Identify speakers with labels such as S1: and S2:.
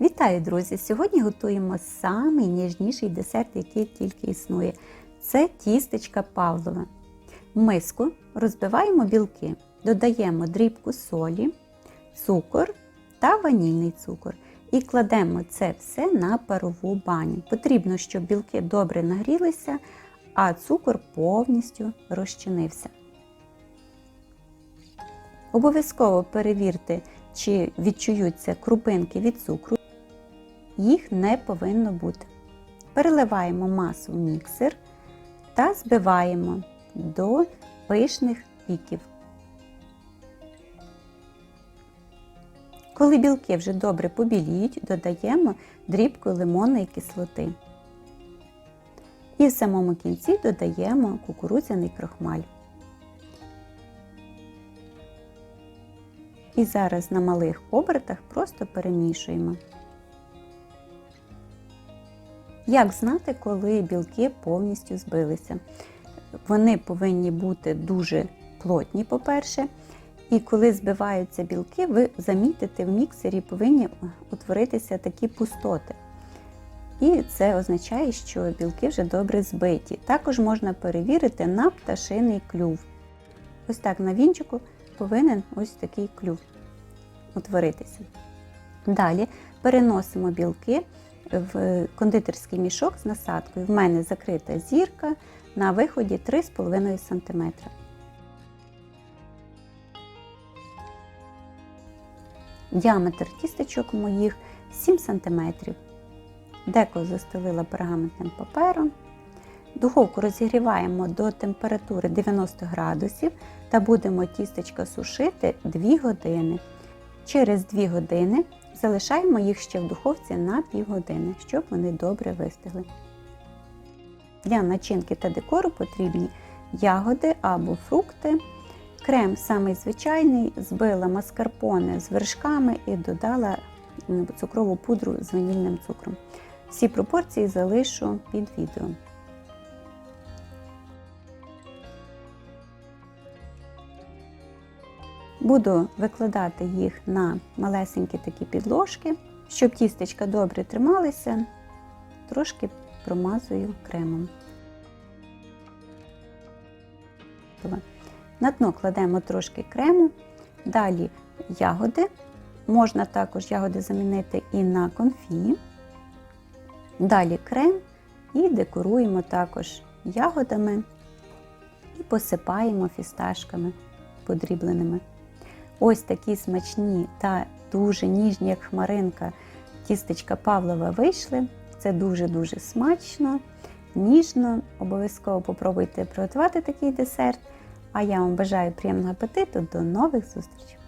S1: Вітаю, друзі! Сьогодні готуємо самий ніжніший десерт, який тільки існує. Це тістечка Павлова. В миску розбиваємо білки, додаємо дрібку солі, цукор та ванільний цукор. І кладемо це все на парову баню. Потрібно, щоб білки добре нагрілися, а цукор повністю розчинився. Обов'язково перевірте, чи відчуються крупинки від цукру. Їх не повинно бути. Переливаємо масу в міксер та збиваємо до пишних піків. Коли білки вже добре побіліють, додаємо дрібку лимонної кислоти. І в самому кінці додаємо кукурудзяний крохмаль. І зараз на малих обертах просто перемішуємо. Як знати, коли білки повністю збилися? Вони повинні бути дуже плотні, по-перше. І коли збиваються білки, ви замітите в міксері повинні утворитися такі пустоти. І це означає, що білки вже добре збиті. Також можна перевірити на пташиний клюв. Ось так на вінчику повинен ось такий клюв утворитися. Далі переносимо білки в кондитерський мішок з насадкою. В мене закрита зірка на виході 3,5 см. Діаметр тістечок моїх 7 см. Деко застелила пергаментним папером. Духовку розігріваємо до температури 90 градусів та будемо тістечка сушити 2 години. Через 2 години залишаємо їх ще в духовці на півгодини, щоб вони добре вистигли. Для начинки та декору потрібні ягоди або фрукти. Крем самий звичайний, збила маскарпоне з вершками і додала цукрову пудру з ванільним цукром. Всі пропорції залишу під відео. Буду викладати їх на малесенькі такі підложки, щоб тістечка добре трималися, трошки промазую кремом. На дно кладемо трошки крему, далі ягоди. Можна також ягоди замінити і на конфі. Далі крем і декоруємо також ягодами і посипаємо фісташками подрібленими. Ось такі смачні та дуже ніжні, як хмаринка, тістечка Павлова вийшли. Це дуже-дуже смачно, ніжно. Обов'язково попробуйте приготувати такий десерт. А я вам бажаю приємного апетиту. До нових зустрічей!